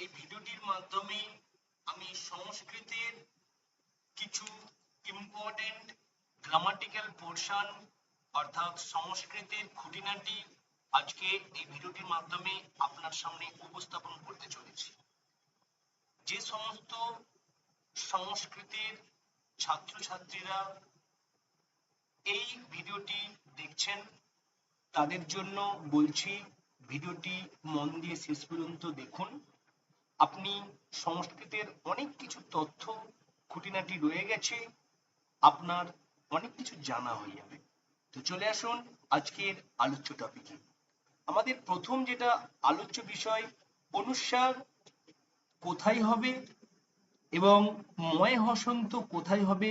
এই ভিডিওটির মাধ্যমে আমি সংস্কৃতের কিছু ইম্পর্টেন্ট গ্রামাটিক্যাল পোর্শন অর্থাৎ সংস্কৃতের খুঁটিনাটি আজকে এই ভিডিওটির মাধ্যমে আপনার সামনে উপস্থাপন করতে চলেছি। যে সমস্ত সংস্কৃতের ছাত্রছাত্রীরা এই ভিডিওটি দেখছেন, তাদের জন্য বলছি, ভিডিওটি মন দিয়ে শেষ পর্যন্ত দেখুন। আপনি সংস্কৃতের অনেক কিছু তথ্য, খুঁটিনাটি রয়ে গেছে, আপনার অনেক কিছু জানা হয়ে যাবে। তো চলে আসুন আজকের আলোচ্য টপিকে আমাদের প্রথম যেটা আলোচ্য বিষয় অনুস্বার কোথায় হবে এবং ময় হসন্ত কোথায় হবে,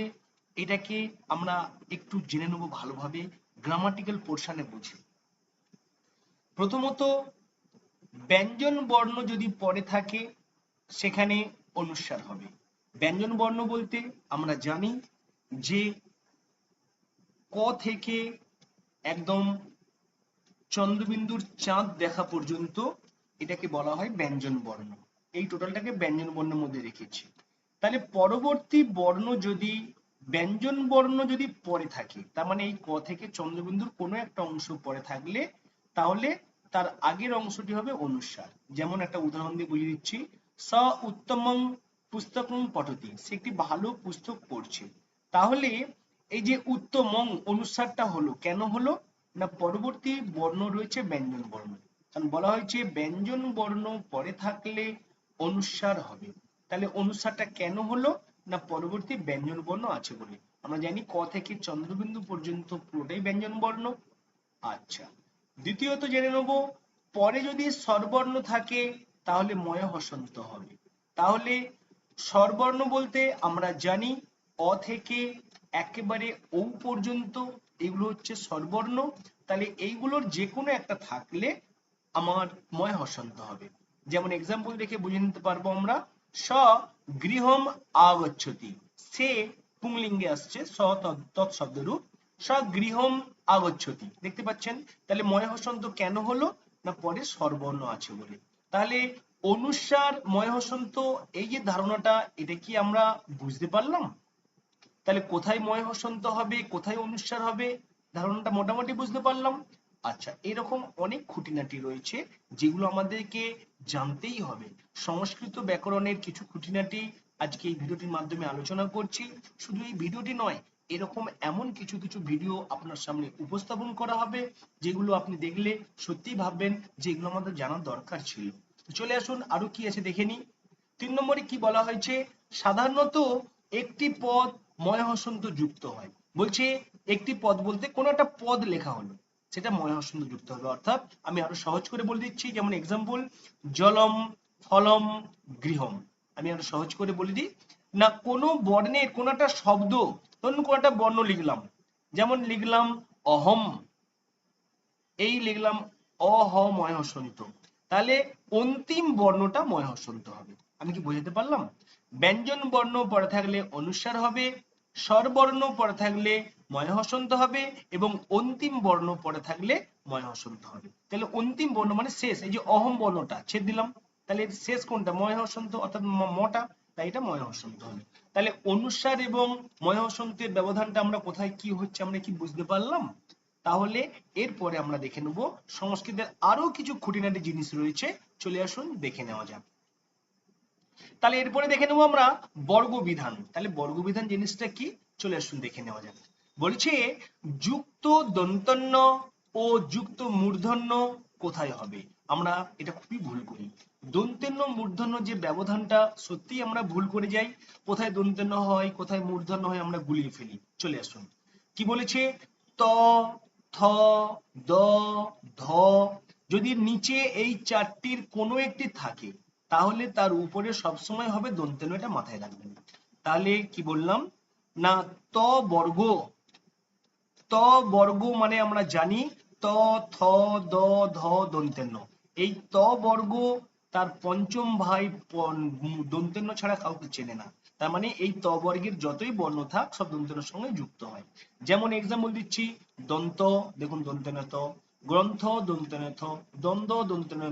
এটাকে আমরা একটু জেনে নেব ভালোভাবে গ্রামাটিক্যাল পোর্শনে বুঝি। প্রথমত, ব্যঞ্জন বর্ণ যদি পরে থাকে সেখানে অনুস্বার হবে। ব্যঞ্জন বর্ণ বলতে আমরা জানি যে ক থেকে একদম চন্দ্রবিন্দুর চাঁদ দেখা পর্যন্ত এটাকে বলা হয় ব্যঞ্জন বর্ণ। এই টোটালটাকে ব্যঞ্জন বর্ণের মধ্যে রেখেছি। তাহলে পরবর্তী বর্ণ যদি, ব্যঞ্জন বর্ণ যদি পরে থাকে, তার মানে এই ক থেকে চন্দ্রবিন্দুর কোনো একটা অংশ পরে থাকলে, তাহলে তার আগের অংশটি হবে অনুস্বার যেমন একটা উদাহরণ দিয়ে বুঝিয়ে দিচ্ছি স উত্তমং পুস্তকং পঠতি। সে একটি ভালো পুস্তক পড়ছে। তাহলে এই যে উত্তমং অনুসারটা হলো, কেন হলো? না পরবর্তী বর্ণ রয়েছে ব্যঞ্জন বর্ণ। কারণ বলা হয়েছে ব্যঞ্জন বর্ণ পরে থাকলে অনুসার হবে। তাহলে অনুসারটা কেন হলো? না পরবর্তী ব্যঞ্জন বর্ণ আছে বলে। আমরা জানি ক থেকে চন্দ্রবিন্দু পর্যন্ত পুরোটাই ব্যঞ্জন বর্ণ। আচ্ছা। দ্বিতীয়ত জেনে নেব, পরে যদি স্বরবর্ণ থাকে তাহলে ময় হসন্ত হবে। তাহলে স্বরবর্ণ বলতে আমরা জানি অ থেকে একেবারে ও পর্যন্ত, এগুলো হচ্ছে স্বরবর্ণ। তাহলে এইগুলোর যে কোনো একটা থাকলে আমার ময় হসন্ত হবে। যেমন এক্সাম্পল দেখে বুঝে নিতে পারব আমরা, স গৃহম আগচ্ছতি, সে পুংলিঙ্গে আসছে, স তৎশব্দরূপ স গৃহম আগচ্ছতি। দেখতে পাচ্ছেন? তাহলে ময় হসন্ত কেন হলো? না পরে স্বরবর্ণ আছে বলে। তাহলে অনুস্বার ময় হসন্ত এই যে ধারণাটা, এটা কি আমরা বুঝতে পারলাম? তাহলে কোথায় ময় হসন্ত হবে, কোথায় অনুস্বার হবে? ধারণাটা মোটামুটি বুঝতে পারলাম। আচ্ছা এরকম অনেক খুঁটিনাটি রয়েছে যেগুলো আমাদেরকে জানতেই হবে। সংস্কৃত ব্যাকরণের কিছু খুঁটিনাটি আজকে এই ভিডিওটির মাধ্যমে আলোচনা করছি। শুধু এই ভিডিওটি নয় এরকম এমন কিছু কিছু ভিডিও আপনার সামনে উপস্থাপন করা হবে, যেগুলো আপনি দেখলে সত্যি ভাববেন যে এগুলো আমাদের জানার দরকার ছিল। চলে আসুন, আরও কি আছে দেখে নি তিন নম্বরে কি বলা হয়েছে? সাধারণত একটি পদ ময় হসন্ত যুক্ত হয়। বলছে একটি পদ বলতে কোনো একটা পদ লেখা হলো, সেটা ময় হসন্ত যুক্ত হবে। অর্থাৎ আমি আরও সহজ করে বলে দিচ্ছি, যেমন এক্সাম্পল জলম, ফলম, গৃহম। আমি আরও সহজ করে বলে দিই। না, কোনো বর্ণের কোনো একটা শব্দ ধরুন কোনো একটা বর্ণ লিখলাম। যেমন লিখলাম অহম। এই লিখলাম অহ ময় হসন্ত তাহলে অন্তিম বর্ণটা ময় হসন্ত হবে। আমি কি বোঝাতে পারলাম? ব্যঞ্জন বর্ণ পরে থাকলে অনুস্বার হবে, স্বরবর্ণ পরে থাকলে ময় হসন্ত হবে, এবং অন্তিম বর্ণ পরে থাকলে ময় হসন্ত হবে। তাহলে অন্তিম বর্ণ মানে শেষ। এই যে অহম বর্ণটা ছেদ দিলাম। তাহলে শেষ কোনটা? ময় হসন্ত অর্থাৎ মটা। তাই এটা ময় হসন্ত হবে তাহলে অনুস্বার এবং ময় হসন্তের ব্যবধানটা আমরা কোথায় কি হচ্ছে আমরা কি বুঝতে পারলাম? তাহলে এরপরে আমরা দেখে নেব সংস্কৃতের আরও কিছু খুঁটিনাটি জিনিস রয়েছে। চলে আসুন, দেখে নেওয়া যাক। তাহলে এরপরে দেখে নেব আমরা বর্গ বিধান তাহলে বর্গ বিধান জিনিসটা কি? চলে আসুন, দেখে নেওয়া যাক। বলছে, যুক্ত দন্তন্য ও যুক্ত মূর্ধন্য কোথায় হবে? আমরা এটা খুবই ভুল করি। দন্তেন্য মূর্ধন্য যে ব্যবধানটা সত্যি আমরা ভুল করে যাই। কোথায় দন্তেন্য হয়, কোথায় মূর্ধন্য হয়, আমরা গুলিয়ে ফেলি। চলে আসুন। কি বলেছে? ত, থ, দ, ধ। যদি নিচে এই চারটির কোনো একটি থাকে, তাহলে তার উপরে সবসময় হবে দন্তেন্য, এটা মাথায় রাখবেন। তাহলে কি বললাম? না, ত বর্গ। ত বর্গ মানে আমরা জানি, ত, থ, দ, ধ, দন্তেন্য। এই ত বর্গ তার পঞ্চম ভাই দন্তেন্য ছাড়া কাউকে চেনে না। তার মানে এই ত বর্গের যতই বর্ণ থাক, সব দন্তের সঙ্গে যুক্ত হয়। যেমন এক্সাম্পল দিচ্ছি, দন্ত, দেখুন দন্তেন গ্রন্থ দন্তেন দ্বন্দ্ব দন্তেন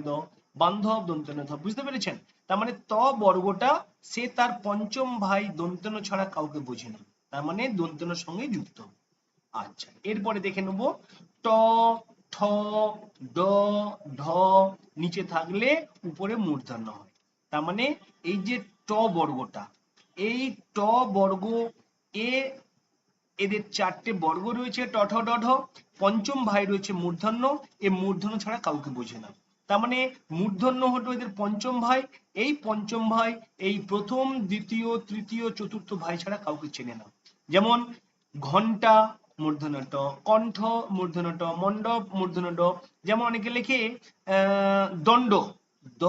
বান্ধব দন্তন্য ধ বুঝতে পেরেছেন? তার মানে ত বর্গটা সে তার পঞ্চম ভাই দন্তন্য ছাড়া কাউকে বোঝে না। তার মানে দন্তন্যর সঙ্গে যুক্ত। আচ্ছা এরপরে দেখে নেব, ট ঠ ড, ঢ নিচে থাকলে উপরে মূর্ধন্য হয়। তার মানে এই যে ট বর্গটা, এই ট বর্গ এ এদের চারটে বর্গ রয়েছে টঠ ডঢ পঞ্চম ভাই রয়েছে মূর্ধন্য, এ মূর্ধন্য ছাড়া কাউকে বোঝে না। তার মানে মূর্ধন্য হলো এদের পঞ্চম ভাই, এই পঞ্চম ভাই, এই প্রথম, দ্বিতীয়, তৃতীয়, চতুর্থ ভাই ছাড়া কাউকে চেনে না। যেমন ঘণ্টা মূর্ধন্য ট কণ্ঠ মূর্ধন্য ট মণ্ডপ মূর্ধন্য ড যেমন অনেকে লেখে দণ্ড। দ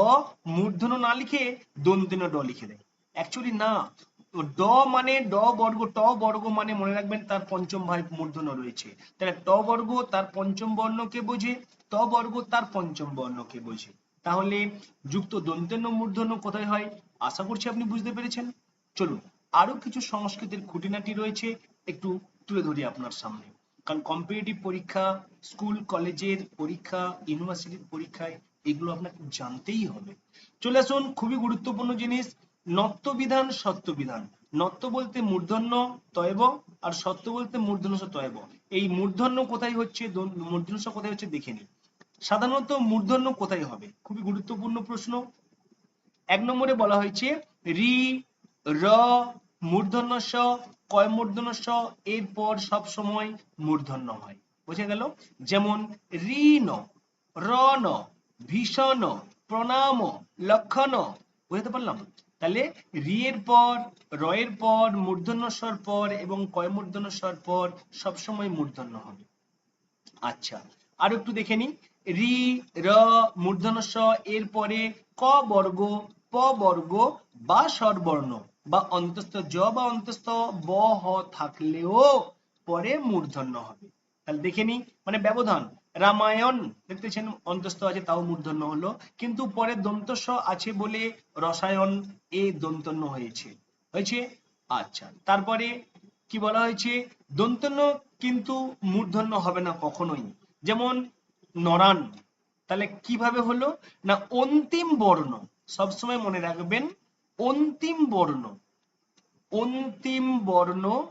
মূর্ধন্য না লিখে দন্তেন ড লিখে দেয়। অ্যাকচুয়ালি না। ড মানে ড বর্গ, ট বর্গ মানে মনে রাখবেন তার পঞ্চম ভাই মূর্ধন্য রয়েছে। তাহলে ট বর্গ তার পঞ্চম বর্ণকে বোঝে? ত বর্গ তার পঞ্চম বর্ণকে বোঝে। তাহলে যুক্ত দন্তেন্য মূর্ধন্য কোথায় হয়? আশা করছি আপনি বুঝতে পেরেছেন। চলুন, আরও কিছু সংস্কৃতের খুঁটিনাটি রয়েছে। একটু তুলে ধরি আপনার সামনে। কারণ কম্পিটিটিভ পরীক্ষা স্কুল কলেজের পরীক্ষা ইউনিভার্সিটির পরীক্ষায় এগুলো আপনাকে জানতেই হবে। চলে আসুন খুবই গুরুত্বপূর্ণ জিনিস নত্য বিধান সত্য বিধান। নত্য বলতে মূর্ধন্য তয়ব আর সত্য বলতে মূর্ধন্য তয়ব এই মূর্ধন্য কোথায় হচ্ছে? মূর্ধন্য কোথায় হচ্ছে দেখে নিন। সাধারণত মূর্ধন্য কোথায় হবে? খুবই গুরুত্বপূর্ণ প্রশ্ন। এক নম্বরে বলা হয়েছে, রি, র মূর্ধন্য স কয় মূর্ধন্য স এরপর সব সময় মূর্ধন্য হয়। বোঝা গেল? যেমন ঋণ, রণ, ভীষণ, প্রণাম, লক্ষণ। বুঝতে পারলাম? তাহলে রি এর পর র এর পর মূর্ধন্য স্বর পর এবং কয় মূর্ধন্য স্বর পর সবসময় মূর্ধন্য হবে। আচ্ছা আর একটু দেখে নি রি, র মূর্ধন্য স এর পরে ক বর্গ, প বর্গ বা স্বরবর্ণ বা অন্তস্থ জ বা অন্তস্থ ব, হ থাকলেও পরে মূর্ধন্য হবে। তাহলে দেখে নি মানে ব্যবধান। রামায়ণ, দেখতেছেন অন্তস্থ আছে, তাও মূর্ধন্য হলো। কিন্তু পরে দন্তস্ব আছে বলে রসায়ন এ দন্তন্য হয়েছে। হয়েছে? আচ্ছা। তারপরে কি বলা হয়েছে? দন্তন্য কিন্তু মূর্ধন্য হবে না কখনোই। যেমন নরান, তাহলে কীভাবে হলো? না অন্তিম বর্ণ। সবসময় মনে রাখবেন অন্তিম বর্ণ। অন্তিম বর্ণ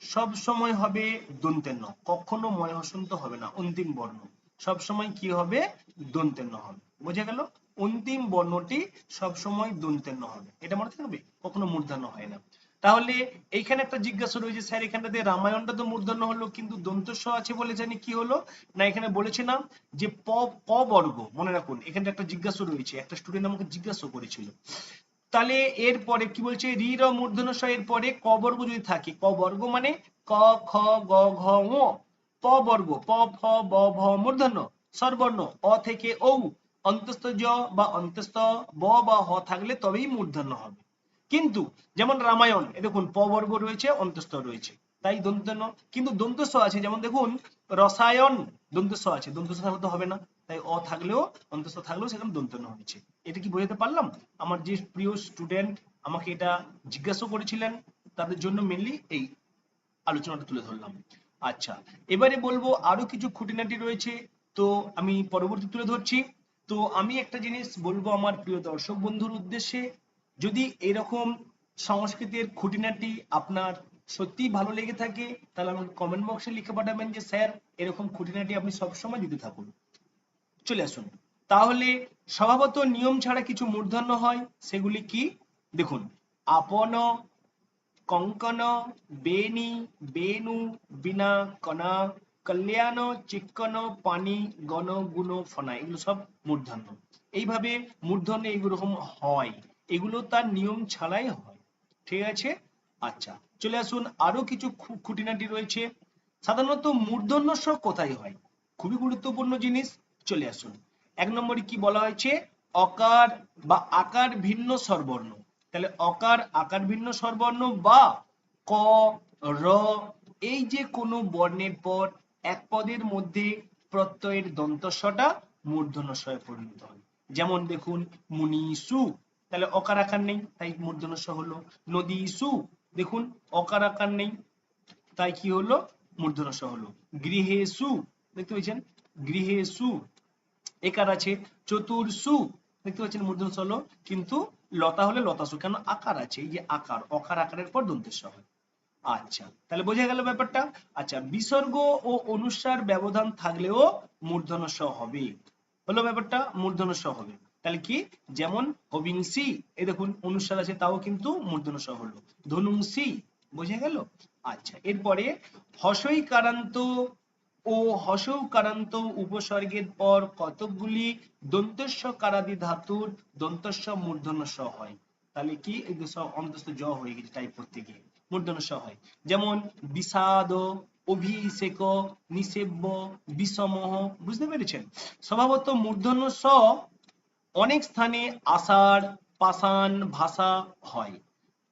সব সময় হবে দন্তেন্ন। কখনো ময় হসন্ত হবে না, অন্তিম বর্ণ। সব সময় কি হবে? দন্তেন্ন হবে। বোঝা গেল? অন্তিম বর্ণটি সব সময় দন্তেন্ন হবে। এটা মনে থাকবে? কখনো মূর্ধন্য হয় না। তাহলে এইখানে একটা জিজ্ঞাসা রয়েছে, স্যার এখানটাতে রামায়ণটা তো মূর্ধন্য হলো, কিন্তু দন্তস্ব আছে বলে জানি কি হলো? না, এখানে বলেছে না যে প ক বর্গ, মনে রাখুন এখানে একটা জিজ্ঞাসা রয়েছে, একটা স্টুডেন্ট আমাকে জিজ্ঞাসা করেছিল। তাহলে এরপরে কি বলছে, রি, র, মূর্ধন্য স এর পরে ক বর্গ যদি থাকে, ক বর্গ মানে ক, খ, গ, ঘ, ঙ, প বর্গ, প, ফ, ব, ভ, মূর্ধন্য স্বরবর্ণ অ থেকে ঔ, অন্তস্থ জ বা অন্তস্থ ব বা হ থাকলে তবেই মূর্ধন্য হবে। কিন্তু যেমন রামায়ণ, এ দেখুন, প বর্গ রয়েছে, অন্তস্থ রয়েছে। তাই দন্তন্য কিন্তু দন্তস্ব আছে, যেমন দেখুন, রসায়ন, দন্তস্ব আছে। দন্তস্ব থাকলে তো হবে না। তাই অ থাকলেও, অন্তস্থ থাকলেও সেখানে দন্তন্য হয়েছে। এটা কি বোঝাতে পারলাম? আমার যে প্রিয় স্টুডেন্ট আমাকে এটা জিজ্ঞাসা করেছিলেন, তাদের জন্য মেনলি এই আলোচনাটা তুলে ধরলাম। আচ্ছা এবারে বলব আরও কিছু খুঁটিনাটি রয়েছে, তো আমি পরবর্তী তুলে ধরছি। তো আমি একটা জিনিস বলব আমার প্রিয় দর্শক বন্ধুর উদ্দেশ্যে যদি এরকম সংস্কৃতির খুঁটিনাটি আপনার সত্যি ভালো লেগে থাকে, তাহলে আমাকে কমেন্ট বক্সে লিখে পাঠাবেন যে, স্যার, এরকম খুঁটিনাটি আপনি সবসময় দিতে থাকুন। চলে আসুন। তাহলে স্বভাবত নিয়ম ছাড়া কিছু মূর্ধন্য হয়, সেগুলি কি? দেখুন, আপন, কঙ্কন বেনি বেনু বিনা কণা, কল্যাণ চিক্কন পানি গণ, গুণ ফনা এগুলো সব মূর্ধন্য। এইভাবে মূর্ধন্য এরকম হয়। এগুলো তার নিয়ম ছাড়াই হয়। ঠিক আছে? আচ্ছা চলে আসুন আরও কিছু খুঁটিনাটি রয়েছে। সাধারণত মূর্ধন্য স কোথায় হয়? খুবই গুরুত্বপূর্ণ জিনিস, চলে আসুন। এক নম্বরে কি বলা হয়েছে? অকার বা আকার ভিন্ন স্বরবর্ণ। তাহলে অকার, আকার ভিন্ন স্বরবর্ণ বা ক, র, এই যে কোনো বর্ণের পর এক পদের মধ্যে প্রত্যয়ের দন্তস্বটা মূর্ধন্য স্বয়ে পরিণত হয়। যেমন দেখুন, মুনিসু তাহলে অকার আকার নেই, তাই মূর্ধন্য স হলো নদী সু। দেখুন অকার আকার নেই, তাই কি হলো? মূর্ধন্য স হলো। গৃহে সু, দেখতে পাচ্ছেন গৃহে সু, একার আছে চতুর সু, দেখতে পাচ্ছেন মূর্ধন্য স হলো, কিন্তু লতা হলে লতা সু, কেন আকার আছে? এই যে আকার অকার আকারের পর দন্তেশ্ব হয় আচ্ছা তাহলে বোঝা গেল ব্যাপারটা? আচ্ছা বিসর্গ ও অনুস্বার ব্যবধান থাকলেও মূর্ধন্য স হবে। হলো ব্যাপারটা মূর্ধন্য স হবে। তাহলে কি? যেমন হবিংসি এই দেখুন অনুস্বার আছে, তাও কিন্তু মূর্ধন্য স হলো। ধনুংসি বোঝা গেল? আচ্ছা এরপরে হসই কারান্ত ও হসৌ কারান্ত উপসর্গের পর কতকগুলি দন্তস্ব কারাদি ধাতুর দন্তস্ব মূর্ধন্য স হয়? তাহলে কি? অন্তস্থ জ হয়ে গেছে টাইপ করতে গিয়ে। মূর্ধন্য স হয়। যেমন বিষাদ, অভিষেক, নিষেব্য, বিষমহ, বুঝতে পেরেছেন? স্বভাবত মূর্ধন্য স অনেক স্থানে আষাঢ়, পাষাণ ভাষা হয়।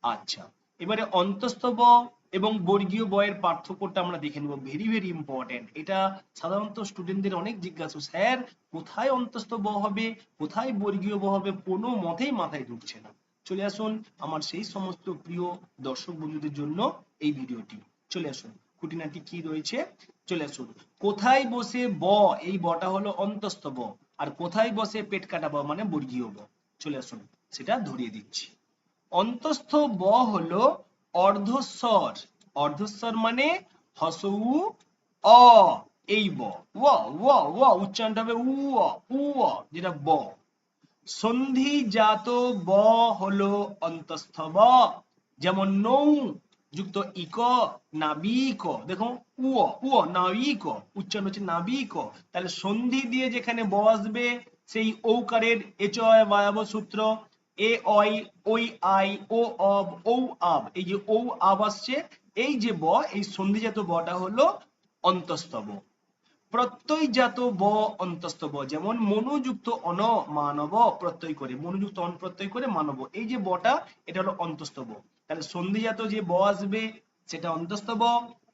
আচ্ছা এবারে অন্তস্থ ব এবং বর্গীয় বয়ের পার্থক্যটা আমরা দেখে নেব। ভেরি ভেরি ইম্পর্টেন্ট এটা সাধারণত স্টুডেন্টদের অনেক জিজ্ঞাসা, স্যার, কোথায় অন্তস্থ ব হবে? কোথায় বর্গীয় ব হবে? কোনো মতেই মাথায় ঢুকছে না। চলে আসুন আমার সেই সমস্ত প্রিয় দর্শক বন্ধুদের জন্য এই ভিডিওটি। চলে আসুন, খুঁটিনাটি কি রয়েছে? চলে আসুন। কোথায় বসে ব? এই বটা হলো অন্তস্থ ব কোথায় বসে পেট কাটা ব মানে বর্গীয় ব চলে আসুন, সেটা ধরিয়ে দিচ্ছি। অন্তস্থ ব হলো অর্ধস্বর। অর্ধস্বর মানে হসউ অ, এই ব। ও ও ও, উচ্চারণটা হবে উ উ যেটা ব। সন্ধি জাত ব হলো অন্তস্থ ব। যেমন নৌ যুক্ত ইক নাবিক দেখো উও উও নাবিক উচ্চারণ হচ্ছে নাবিক তাহলে সন্ধি দিয়ে যেখানে ব আসবে সেই ঔকারের এচ বায়াব সূত্র এ অই ওই আই ও অব ও আব এই যে ঔ আব আসছে এই যে ব এই সন্ধিজাত বটা হলো অন্তস্তব প্রত্যয়জাত ব অন্তস্তব যেমন মনোযুক্ত অন মানব প্রত্যয় করে, মনোযুক্ত অন প্রত্যয় করে মানব। এই যে বটা, এটা হলো অন্তস্তব তাহলে সন্ধিজাত যে ব আসবে, সেটা অন্তস্তব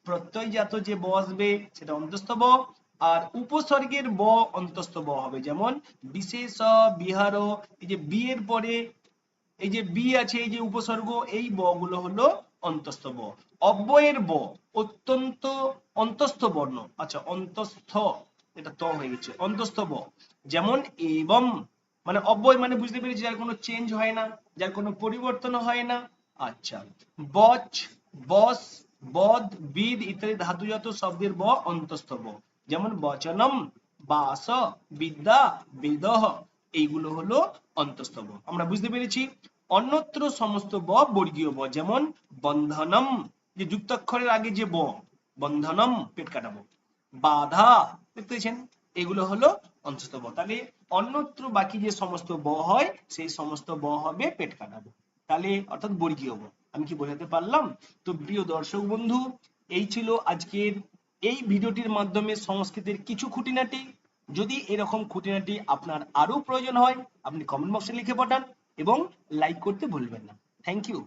প্রত্যয়জাত যে ব আসবে, সেটা অন্তস্তব আর উপসর্গের ব অন্তস্থ ব হবে, যেমন বিশেষ, বিহার, এই যে বি এর পরে, এই যে বি আছে, এই যে উপসর্গ, এই ব গুলো হলো অন্তস্থ ব। অব্যয়ের ব, অত্যন্ত অন্তস্থ বর্ণ। আচ্ছা অন্তস্থ, এটা ত হয়ে গেছে। অন্তস্থ ব, যেমন এবং মানে অব্যয় মানে বুঝতে পেরেছি, যার কোনো চেঞ্জ হয় না, যার কোনো পরিবর্তন হয় না। আচ্ছা বচ, বস, বদ, বিদ ইত্যাদি ধাতুজাত শব্দের ব, অন্তস্থ ব। যেমন বচনম, বাস, বিদ্যা, বেদহ, এইগুলো হলো অন্তস্তব আমরা বুঝতে পেরেছি, অন্যত্র সমস্ত ব, বর্গীয় ব, যেমন বন্ধনম যে যুক্তাক্ষরের আগে যে বন্ধনম পেট কাটাবো। বাধা দেখতে পেয়েছেন? এগুলো হলো অন্তস্থ ব। তাহলে অন্যত্র বাকি যে সমস্ত ব হয়, সেই সমস্ত ব হবে পেট কাটাবো। তাহলে অর্থাৎ বর্গীয় ব। আমি কি বোঝাতে পারলাম? তো প্রিয় দর্শক বন্ধু, এই ছিল আজকের এই ভিডিওটির মাধ্যমে সংস্কৃতের কিছু খুঁটিনাটি। যদি এরকম খুঁটিনাটি আপনার আরও প্রয়োজন হয়, আপনি কমেন্ট বক্সে লিখে পাঠান এবং লাইক করতে ভুলবেন না। Thank you